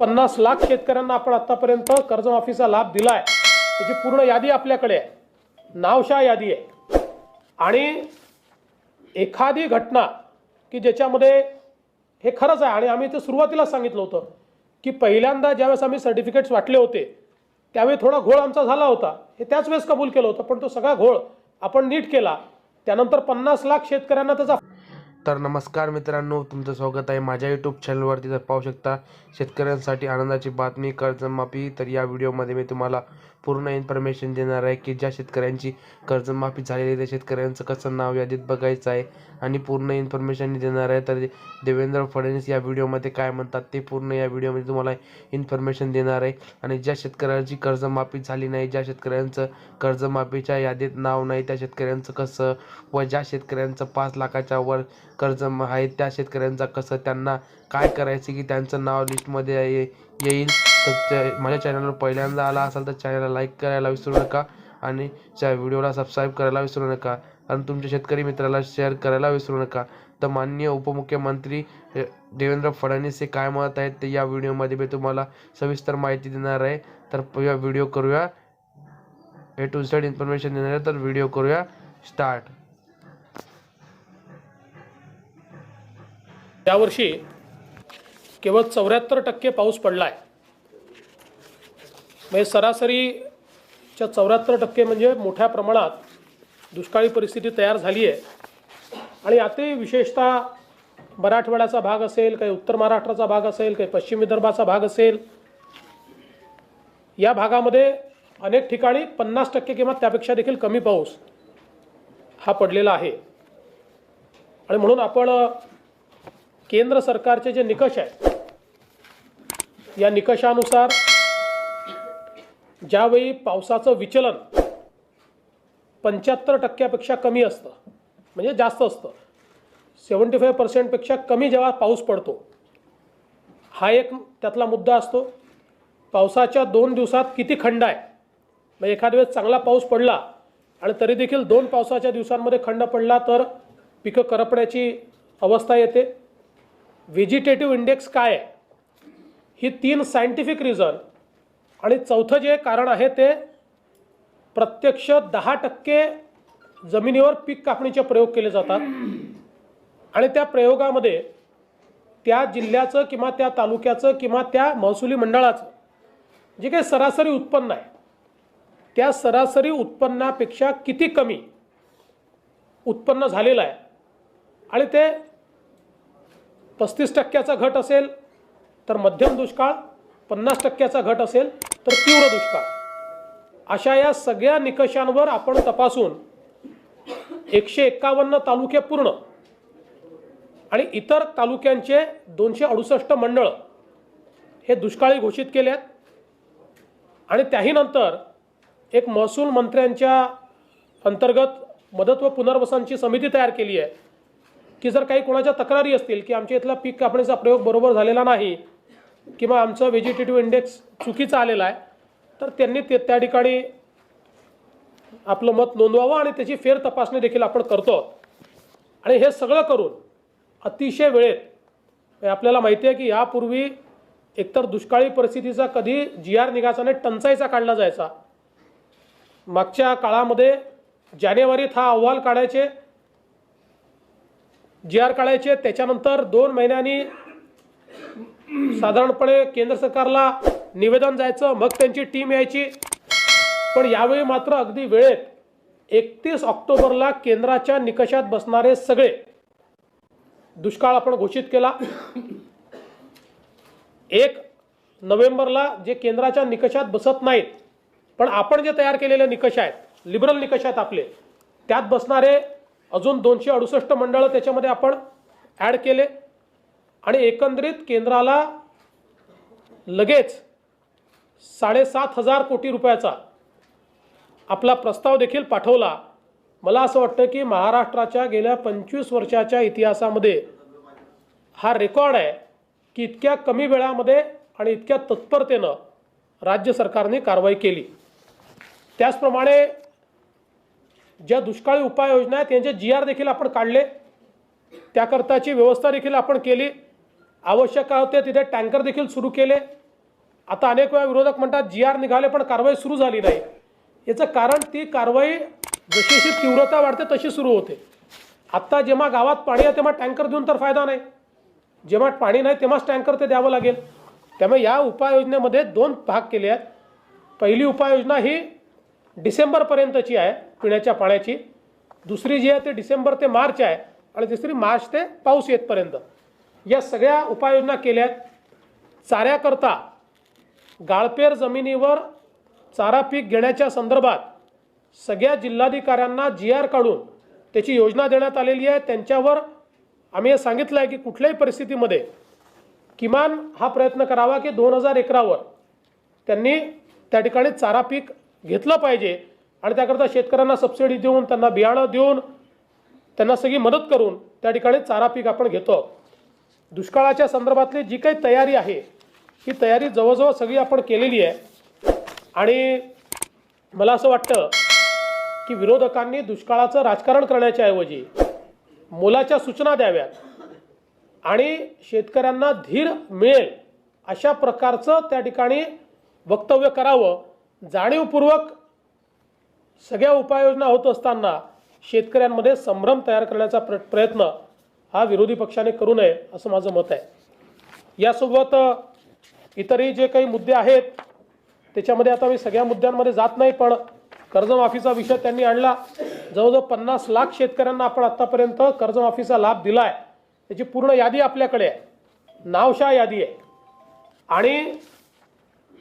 पन्नास लाख शेतकऱ्यांना आपण आतापर्यंत कर्जमाफीचा लाभ दिलाय. त्याची पूर्ण यादी आपल्याकडे आहे. नावशा यादी आहे. आणि एखादी घटना की ज्याच्यामध्ये हे खरंच आहे आणि आम्ही ते सुरुवातीला सांगितलं होतं की पहिल्यांदा ज्यावेळेस आम्ही सर्टिफिकेट्स वाटले होते त्यावेळी थोडा घोळ आमचा झाला होता. हे त्याच वेळेस कबूल केलं होतं पण तो सगळा घोळ आपण नीट केला. त्यानंतर पन्नास लाख शेतकऱ्यांना त्याचा तर नमस्कार मित्रांनो तुमचं स्वागत आहे माझ्या यूट्यूब चॅनलवरती जर पाहू शकता शेतकऱ्यांसाठी आनंदाची बातमी कर्जमाफी. तर या व्हिडिओमध्ये मी तुम्हाला पूर्ण इन्फॉर्मेशन देणार आहे की ज्या शेतकऱ्यांची कर्जमाफी झालेली आहे त्या शेतकऱ्यांचं कसं नाव यादीत बघायचं आहे आणि पूर्ण इन्फॉर्मेशन देणार आहे. तर देवेंद्र फडणवीस या व्हिडिओमध्ये काय म्हणतात ते पूर्ण या व्हिडिओमध्ये तुम्हाला इन्फॉर्मेशन देणार आहे. आणि ज्या शेतकऱ्यांची कर्जमाफी झाली नाही ज्या शेतकऱ्यांचं कर्जमाफीच्या यादीत नाव नाही त्या शेतकऱ्यांचं कसं व ज्या शेतकऱ्यांचं पाच लाखाच्या वर कर्ज म- आहे त्या शेतकऱ्यांचा कसं त्यांना काय करायचं की त्यांचं नाव लिस्टमध्ये ये येईल? तर माझ्या चॅनलवर पहिल्यांदा आला असाल तर चॅनलला लाईक करायला विसरू नका आणि त्या व्हिडिओला सबस्क्राईब करायला विसरू नका आणि तुमच्या शेतकरी मित्राला शेअर करायला विसरू नका. तर माननीय उपमुख्यमंत्री देवेंद्र फडणवीस हे काय म्हणत आहेत ते या व्हिडिओमध्ये मी तुम्हाला सविस्तर माहिती देणार आहे. तर या व्हिडिओ करूया. ए टू झेड इन्फॉर्मेशन देणार आहे तर व्हिडिओ करूया. स्टार्ट यावर्षी केवळ चौऱ्याहत्तर टक्के पाऊस पडला आहे म्हणजे सरासरीच्या चौऱ्याहत्तर टक्के म्हणजे मोठ्या प्रमाणात दुष्काळी परिस्थिती तयार झाली आहे आणि यातही विशेषतः मराठवाड्याचा भाग असेल काही उत्तर महाराष्ट्राचा भाग असेल काही पश्चिम विदर्भाचा भाग असेल या भागामध्ये अनेक ठिकाणी पन्नास टक्के किंवा त्यापेक्षा देखील कमी पाऊस हा पडलेला आहे. आणि म्हणून आपण केंद्र सरकारचे जे निकष आहेत या निकषानुसार ज्यावेळी पावसाचं विचलन पंच्याहत्तर टक्क्यापेक्षा कमी असतं म्हणजे जास्त असतं सेवन्टी फाईव्ह पर्सेंटपेक्षा कमी जेव्हा पाऊस पडतो हा एक त्यातला मुद्दा असतो. पावसाच्या दोन दिवसात किती खंड आहे? म्हणजे मग एखाद्या वेळेस चांगला पाऊस पडला आणि तरी देखील दोन पावसाच्या दिवसांमध्ये खंड पडला तर पिकं करपण्याची अवस्था येते. व्हेजिटेटिव्ह इंडेक्स काय आहे? ही तीन सायंटिफिक रिझन. आणि चौथं जे कारण आहे ते प्रत्यक्ष दहा टक्के जमिनीवर पीक कापणीचे प्रयोग केले जातात. आणि त्या प्रयोगामध्ये त्या जिल्ह्याचं किंवा त्या तालुक्याचं किंवा त्या महसुली मंडळाचं जे काही सरासरी उत्पन्न आहे त्या सरासरी उत्पन्नापेक्षा किती कमी उत्पन्न झालेलं आहे? आणि ते पस्तीस टक्क्याचा घट असेल तर मध्यम दुष्काळ पन्नास टक्क्याचा घट असेल तर तीव्र दुष्काळ. अशा या सगळ्या निकषांवर आपण तपासून एकशे एक्कावन्न तालुके पूर्ण आणि इतर तालुक्यांचे दोनशे अडुसष्ट मंडळ हे दुष्काळी घोषित केले आहेत आणि त्याही नंतर एक महसूल मंत्र्यांच्या अंतर्गत मदत व पुनर्वसनची समिती तयार केली आहे. की जर काही कोणाच्या तक्रारी असतील की आमच्या इथला पीक कापणीचा प्रयोग बरोबर झालेला नाही किंवा आमचं व्हेजिटेटिव्ह इंडेक्स चुकीचा आलेला आहे तर त्यांनी ते त्या ठिकाणी आपलं मत नोंदवावं आणि त्याची फेर तपासणी देखील आपण करतो. आणि हे सगळं करून अतिशय वेळेत आपल्याला माहिती आहे की यापूर्वी एकतर दुष्काळी परिस्थितीचा कधी जी आर निघायचा नाही टंचाईचा काढला जायचा. मागच्या काळामध्ये जानेवारीत हा अहवाल काढायचे जी आर काढायचे त्याच्यानंतर दोन महिन्यांनी साधारणपणे केंद्र सरकारला निवेदन जायचं मग त्यांची टीम यायची. पण यावेळी मात्र अगदी वेळेत एकतीस ऑक्टोबरला केंद्राच्या निकषात बसणारे सगळे दुष्काळ आपण घोषित केला. एक नोव्हेंबरला जे केंद्राच्या निकषात बसत नाहीत पण आपण जे तयार केलेले निकष आहेत लिबरल निकष आहेत आपले त्यात बसणारे अजून दोनशे अडुसष्ट मंडळं त्याच्यामध्ये आपण ॲड केले. आणि एकंदरीत केंद्राला लगेच साडेसात हजार कोटी रुपयाचा आपला प्रस्ताव देखील पाठवला. मला असं वाटतं की महाराष्ट्राच्या गेल्या पंचवीस वर्षाच्या इतिहासामध्ये हा रेकॉर्ड आहे की इतक्या कमी वेळामध्ये आणि इतक्या तत्परतेनं राज्य सरकारने कारवाई केली. त्याचप्रमाणे ज्या दुष्काळी उपाययोजना आहेत त्यांचे जी आर देखील आपण काढले. त्याकरताची व्यवस्था देखील आपण केली. आवश्यक होते तिथे टँकर देखील सुरू केले. आता अनेक वेळा विरोधक म्हणतात जी आर निघाले पण कारवाई सुरू झाली नाही. याचं कारण ती कारवाई जशी जशी तीव्रता वाढते तशी सुरू होते. आत्ता जेव्हा गावात पाणी आहे तेव्हा टँकर देऊन तर फायदा नाही. जेव्हा पाणी नाही तेव्हाच टँकर ते द्यावं लागेल. त्यामुळे या उपाययोजनेमध्ये दोन भाग केले आहेत. पहिली उपाययोजना ही डिसेंबरपर्यंतची आहे पिण्याच्या पाण्याची. दुसरी जी आहे ती डिसेंबर ते मार्च आहे आणि तिसरी मार्च ते पाऊस येतपर्यंत. या सगळ्या उपाययोजना केल्या आहेत. चाऱ्याकरता गाळपेर जमिनीवर चारा पीक घेण्याच्या संदर्भात सगळ्या जिल्हाधिकाऱ्यांना जी आर काढून त्याची योजना देण्यात आलेली आहे. त्यांच्यावर आम्ही हे सांगितलं आहे की कुठल्याही परिस्थितीमध्ये किमान हा प्रयत्न करावा की दोन हजार एकरावर त्यांनी त्या ठिकाणी चारा पीक घेतलं पाहिजे आणि त्याकरता शेतकऱ्यांना सबसिडी देऊन त्यांना बियाणं देऊन त्यांना सगळी मदत करून त्या ठिकाणी चारा पीक आपण घेतो. दुष्काळाच्या संदर्भातली जी काही तयारी आहे ही तयारी जवळजवळ सगळी आपण केलेली आहे. आणि मला असं वाटतं की विरोधकांनी दुष्काळाचं राजकारण करण्याच्या ऐवजी मोलाच्या सूचना द्याव्यात आणि शेतकऱ्यांना धीर मिळेल अशा प्रकारचं त्या ठिकाणी वक्तव्य करावं. जाणीवपूर्वक सगळ्या उपाययोजना होत असताना शेतकऱ्यांमध्ये संभ्रम तयार करण्याचा प्र प्रयत्न हा विरोधी पक्षाने करू नये असं माझं मत आहे. यासोबत इतरही जे काही मुद्दे आहेत त्याच्यामध्ये आता मी सगळ्या मुद्द्यांमध्ये जात नाही पण कर्जमाफीचा विषय त्यांनी आणला. जवळजवळ पन्नास लाख शेतकऱ्यांना आपण आत्तापर्यंत कर्जमाफीचा लाभ दिला आहे त्याची पूर्ण यादी आपल्याकडे आहे. नावशा यादी आहे. आणि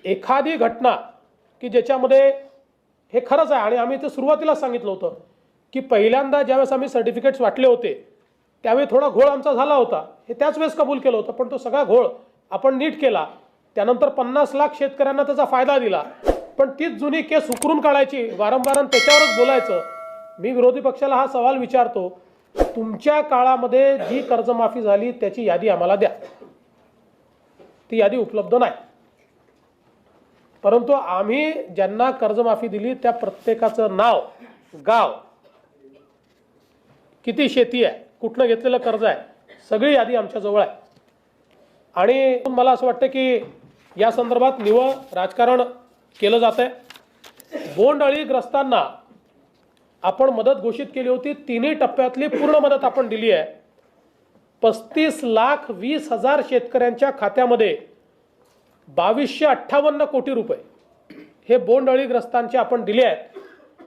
एखादी घटना की ज्याच्यामध्ये हे खरंच आहे. आणि आम्ही ते सुरुवातीला सांगितलं होतं की पहिल्यांदा ज्यावेळेस आम्ही सर्टिफिकेट्स वाटले होते त्यावेळी थोडा घोळ आमचा झाला होता. हे त्याच वेळेस कबूल केलं होतं पण तो सगळा घोळ आपण नीट केला. त्यानंतर पन्नास लाख शेतकऱ्यांना त्याचा फायदा दिला. पण तीच जुनी केस उकरून काढायची वारंवार आणि त्याच्यावरच बोलायचं. मी विरोधी पक्षाला हा सवाल विचारतो तुमच्या काळामध्ये जी कर्जमाफी झाली त्याची यादी आम्हाला द्या. ती यादी उपलब्ध नाही. परंतु आम्ही ज्यांना कर्जमाफी दिली त्या प्रत्येकाचं नाव गाव किती शेती आहे कुठनं घेतलेलं कर्ज आहे सगळी यादी आमच्याजवळ आहे. आणि मला असं वाटतं की या संदर्भात निवळ राजकारण केलं जात आहे बोंडअळीग्रस्तांना आपण मदत घोषित केली होती तिन्ही टप्प्यातली पूर्ण मदत आपण दिली आहे. पस्तीस लाख वीस हजार शेतकऱ्यांच्या खात्यामध्ये बावीसशे अठ्ठावन्न कोटी रुपये हे बोंडअळीग्रस्तांचे आपण दिले आहेत.